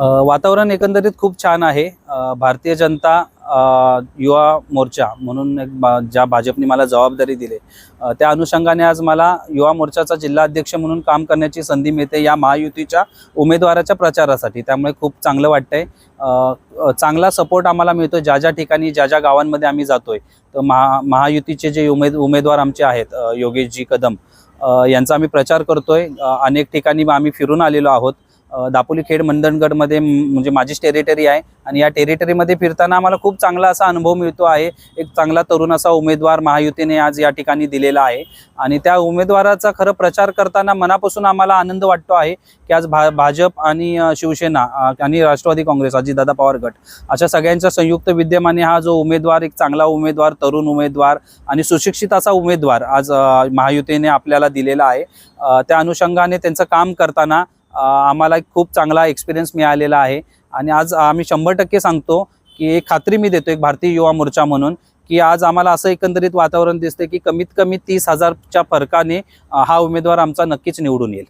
वातावरण एकंदरीत खूप छान आहे. भारतीय जनता युवा मोर्चा म्हणून एक बा- ज्या भाजपने मला जबाबदारी दिली त्या अनुषंगाने आज मला युवा मोर्चाचा जिल्हा अध्यक्ष म्हणून काम करण्याची संधी मिळते या महायुतीच्या उमेदवाराच्या प्रचारासाठी. त्यामुळे खूप चांगलं वाटतंय. चांगला सपोर्ट आम्हाला मिळतो ज्या ज्या ठिकाणी ज्या ज्या गावांमध्ये आम्ही जातोय तर महा महायुतीचे जे उमेद उमेदवार आमचे आहेत योगेशजी कदम यांचा आम्ही प्रचार करतोय. अनेक ठिकाणी आम्ही फिरून आलेलो आहोत. दापोली खेड मंदनगडमध्ये म्हणजे माझीच टेरिटरी आहे. आणि या टेरिटरीमध्ये फिरताना आम्हाला खूप चांगला असा अनुभव मिळतो आहे. एक चांगला तरुण असा उमेदवार महायुतीने आज या ठिकाणी दिलेला आहे. आणि त्या उमेदवाराचा खरं प्रचार करताना मनापासून आम्हाला आनंद वाटतो आहे की आज भा भाजप आणि शिवसेना आणि राष्ट्रवादी काँग्रेस अजितदादा पवार गट अशा सगळ्यांच्या संयुक्त विद्यमाने हा जो उमेदवार एक चांगला उमेदवार तरुण उमेदवार आणि सुशिक्षित असा उमेदवार आज महायुतीने आपल्याला दिलेला आहे. त्या अनुषंगाने त्यांचं काम करताना आम्हाला एक खूप चांगला एक्सपिरियन्स मिळालेला आहे. आणि आज आम्ही शंभर टक्के सांगतो की एक खात्री मी देतो एक भारतीय युवा मोर्चा म्हणून की आज आम्हाला असं एकंदरीत वातावरण दिसते की कमीत कमी तीस हजारच्या फरकाने हा उमेदवार आमचा नक्कीच निवडून येईल.